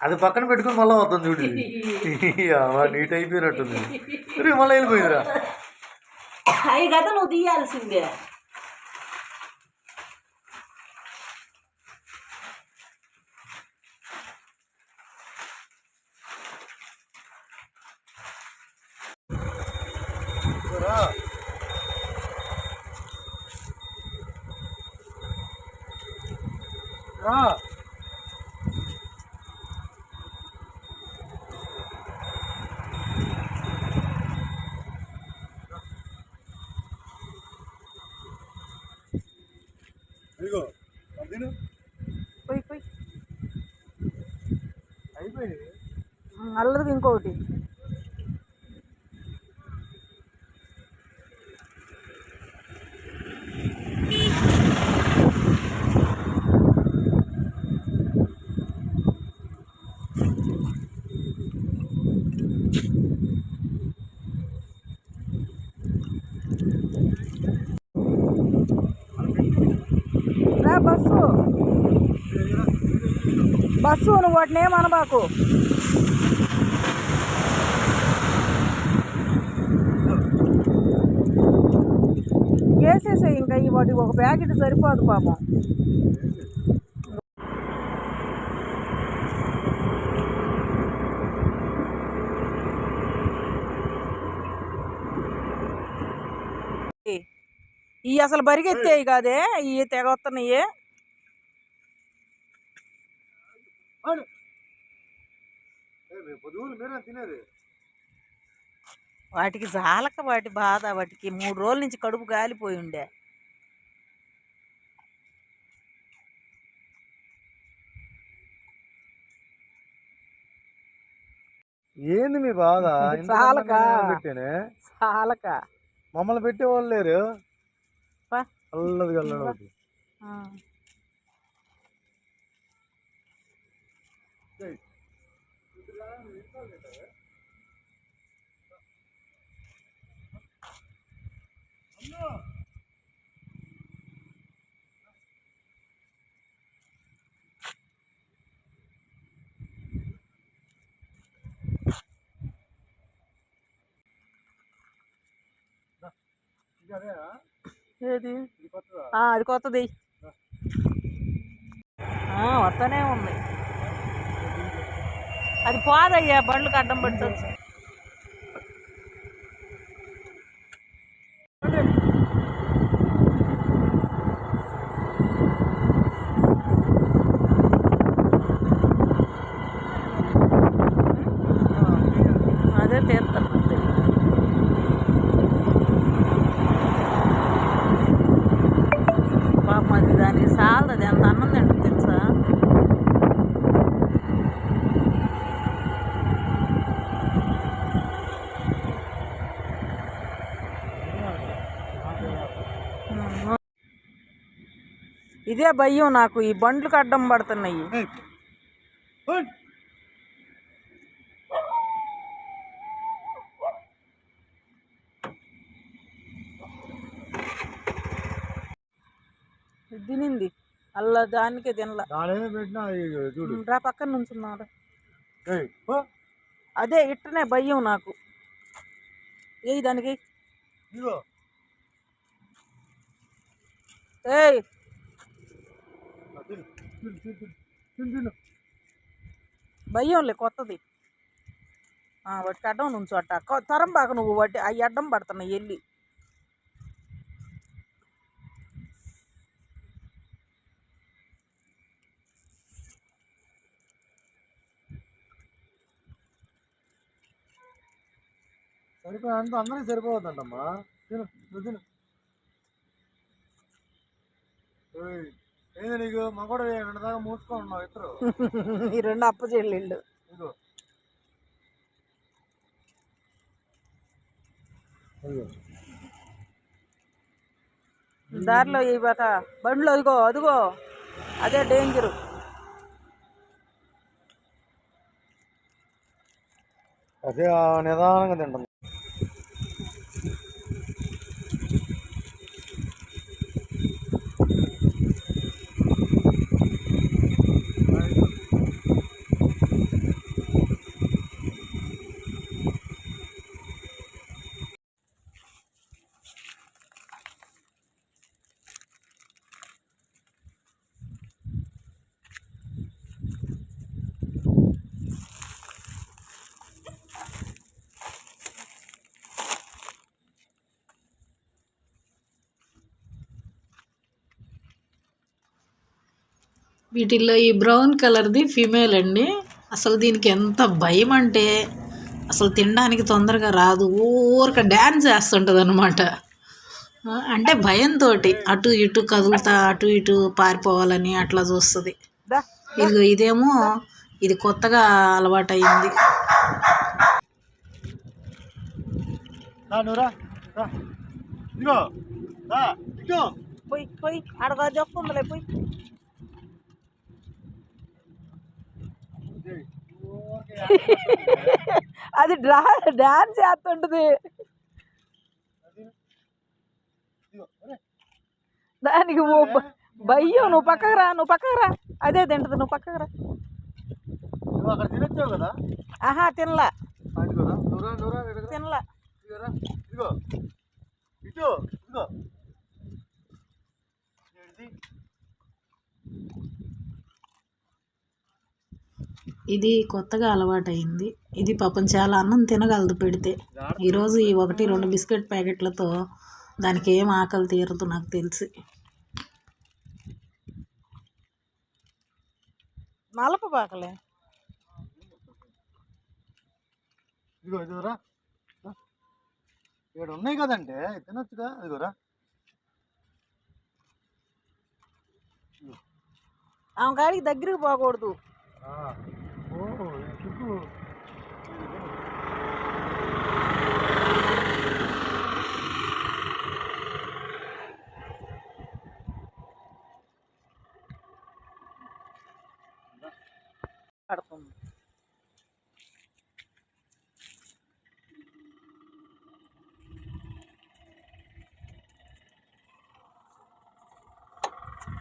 అది పక్కన పెట్టుకుని మళ్ళీ వస్తుంది చూడు. నీట్ అయిపోయినట్టుంది. మళ్ళీ వెళ్ళిపోయిందిరా. అవి కదా నువ్వు తీయాల్సిందే రా. రా. ఇదిగో తిను పోయి పోయి. అయిపోయింది. నల్లది ఇంకొకటి రా బస్సు బస్సు నువ్వు వాటిని ఏమనబాకు వేసేసాయి ఇంకా ఈ వాటి ఒక ప్యాకెట్ సరిపోదు పాపం. ఈ అసలు బరిగెత్తేయి కాదే ఈ తెగ వస్తున్నాయి అవును. ఏ, మీ పొదుగులు మీరే తినేది వాటికి జాలక వాటి బాధ వాటికి మూడు రోజుల నుంచి కడుపు గాలిపోయి ఉండే. ఏంది మీ బాధ? చాలక. చాలక మమ్మల్ని పెట్టేవాళ్ళు లేరు. అల్లది కల్లడు ఏది? అది కొత్తది. వస్తూనే ఉంది. అది పోదయ్యా బండ్లకు అడ్డం పడుతుంది అదే తీరుతున్నది పాపం అది దానికి సాలదు అది ఎంత అన్నం తింటుంది తెలుసా ఇదే భయం నాకు ఈ బండ్లకు అడ్డం పడుతున్నాయి. తినింది. అల్ల దానికే తినలా. రా పక్కన పో. అదే ఇట్టనే భయం నాకు. ఏయ్ దానికి. ఏయ్ ఆ, తిను తిను తిను తిను తిను తిను భయంలే కొత్తది. వాటికి అడ్డం నుంచు అట్ట. తరం బాక నువ్వు వాటి అవి అడ్డం పడుతున్నాయి వెళ్ళి సరిపోయి అంత అందరికి సరిపోవద్దంటమ్మా. తిను ఏంది నీకు? మా కూడా రెండు దాకా మూసుకొని ఉన్నావు ఇద్దరు? ఈ రెండు అప్ప చెల్లెళ్ళు. ఇదిగో. దారిలో ఇవ్వక బండ్లు అదిగో అదిగో. అదే డేంజరు. అదే నిదానంగా తింటుంది. వీటిల్లో ఈ బ్రౌన్ కలర్ది ఫీమేల్ అండి. అసలు దీనికి ఎంత భయం అంటే అసలు తినడానికి తొందరగా రాదు. ఊరిక డ్యాన్స్ చేస్తుంటుంది అనమాట అంటే భయంతో అటు ఇటు కదులుతా అటు ఇటు పారిపోవాలని అట్లా చూస్తుంది. దా ఇదిగో ఇదేమో ఇది కొత్తగా అలవాటు అయింది పోయి పోయి అడగా చెప్తుందిలే పోయి. అది డ్రా డాన్స్ చేస్తుంటుంది. దానికి ఓ భ- భయం నువ్వు పక్కకు రా నువ్వు పక్కకు రా. అదే తింటది నువ్వు పక్కకు రా. ఆహా తినలా. తినలా రా ఇదిగో ఇటు ఇదిగో ఏంటి ఇది కొత్తగా అలవాటు అయింది ఇది పాపం చాలా అన్నం తినగలదు పెడితే. ఈరోజు ఈ ఒకటి రెండు బిస్కెట్ ప్యాకెట్లతో దానికి ఏం ఆకలి తీరదు నాకు తెలిసి. నలప పాకలే. ఇదిగో ఇదిగో రా రా. ఏడు ఉన్నాయి కదంటే తినొచ్చుగా. ఇదిగో రా ఆమె కాడికి దగ్గరికి పోకూడదు. ఆ. ఓ ఈ చుట్టూ పడుతుంది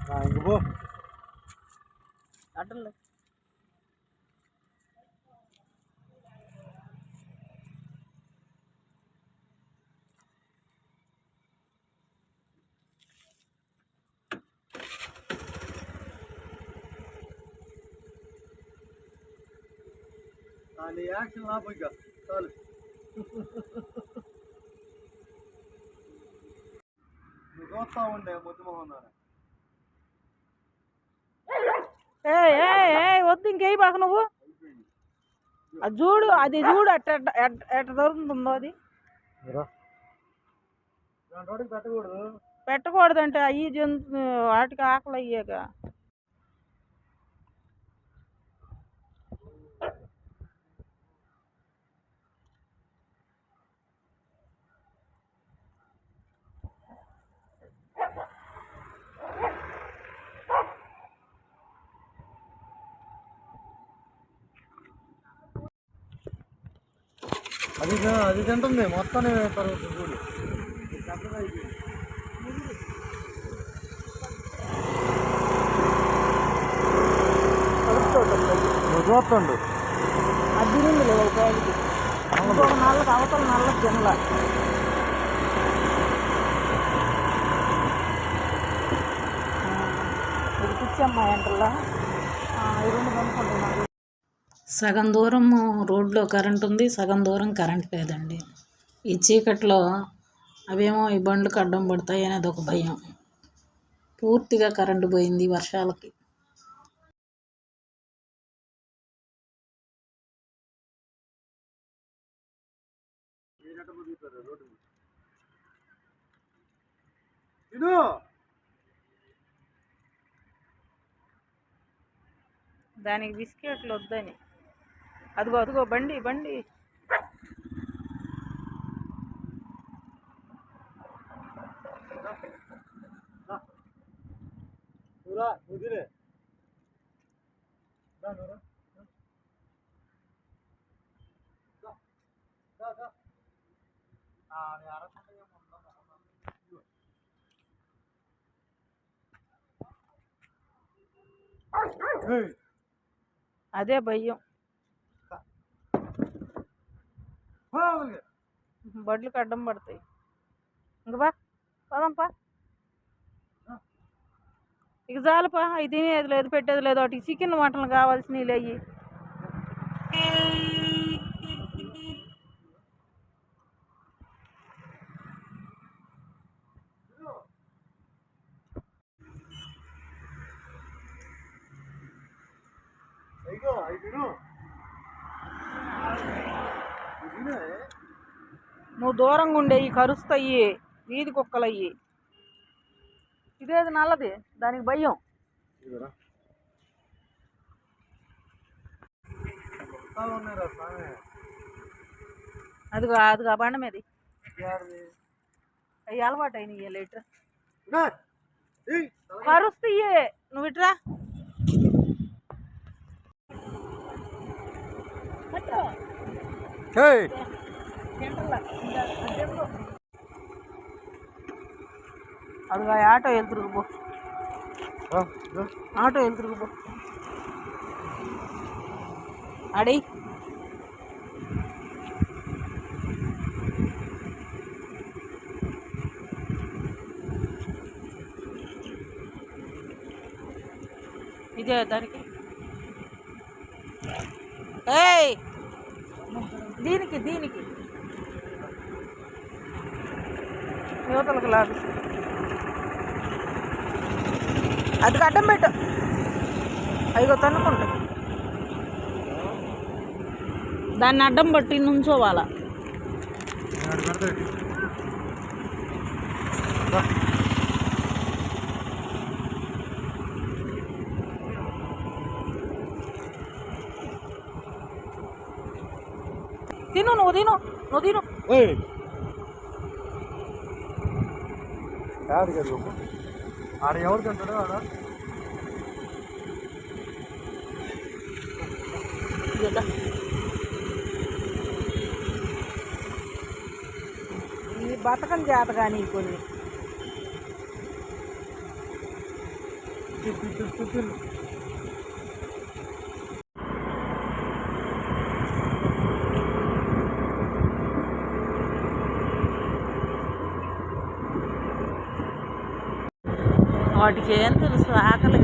ఆ, ఇంక పో యాక్షన్ లాపు ఇక చాలు నువ్వు చూస్తా ఉండే ముద్దు మొహన్నారా ఏ ఏ ఏ వద్దు ఇంకేయి బాక నువ్వు? అది చూడు అది చూడు అట్ట ఎట్ట దొరుకుతుందో అది. దాంట్లోకి పెట్టకూడదు. పెట్టకూడదంటే అయ్యి జంతు వాటికి ఆకలి అయ్యాక అది అది తింటుంది. మొత్తం తర్వాత గూడు నువ్వు చూస్తుండు అది తిరిగింది లేదు ఒక ఇంకొక నల్లకి అవతల నల్ల తినల ఇది పిచ్చమ్మాయి అంటల్లా? రెండు కొనుక్కుంటున్నాను సగం దూరం రోడ్లో కరెంట్ ఉంది సగం దూరం కరెంట్ లేదండి. ఈ చీకట్లో అవేమో ఈ బండ్లకు అడ్డం పడతాయి అనేది ఒక భయం. పూర్తిగా కరెంటు పోయింది వర్షాలకి. దానికి బిస్కెట్లు వద్దని. అదిగో అదిగో బండి బండి వదిలే దా నువ్వు రా. దా. దా, దా. ఆ, నేను అరగంట ఏమన్నా ఉందా? ఇదిగో. ఏయ్. అదే భయం పో అవతలికి. బడ్లకు అడ్డం పడతాయి. ఇంక బా పదంపా ఇక చాలుపా అవి తినేది లేదు పెట్టేది లేదు వాటికి చికెన్ మటన్లు కావాల్సినవి అయ్యి ఇదిగో, అవి తిను. ఇవి తినే. దూరంగా ఉండేవి కరుస్తాయి వీధి కుక్కలయ్యి ఇదేది నల్లది? దానికి భయం. స్వామి. అదిగో బండ మీది? అవి అలవాటు అయినాయి లీటర్. కరుస్తాయి నువ్వు ఇట్రా. పట్టు. ఏయ్. తింటల్లా. ఇంకా తింటు. అదిగో ఆ ఆటో వెళ్తురుకు పో ఆ, ఇదో. ఆటో వెళ్తురుకు పో అడి ఇదే దానికి ఏయ్ దీనికి దీనికి యువతలకు లాగు అది అడ్డం పెట్టు. అదిగో తన్నుకుంటా. దాన్ని అడ్డం పట్టి నుంచోవాలా. తిను నువ్వు తిను. నువ్వు తిను. అది ఒక? ఆడ ఎవరు తింటాడు ఆడ. ఈ బతకం చేత కానీ కొన్ని తిప్పు, తిప్పు, వాటికి ఏం తెలుసు? ఆకలి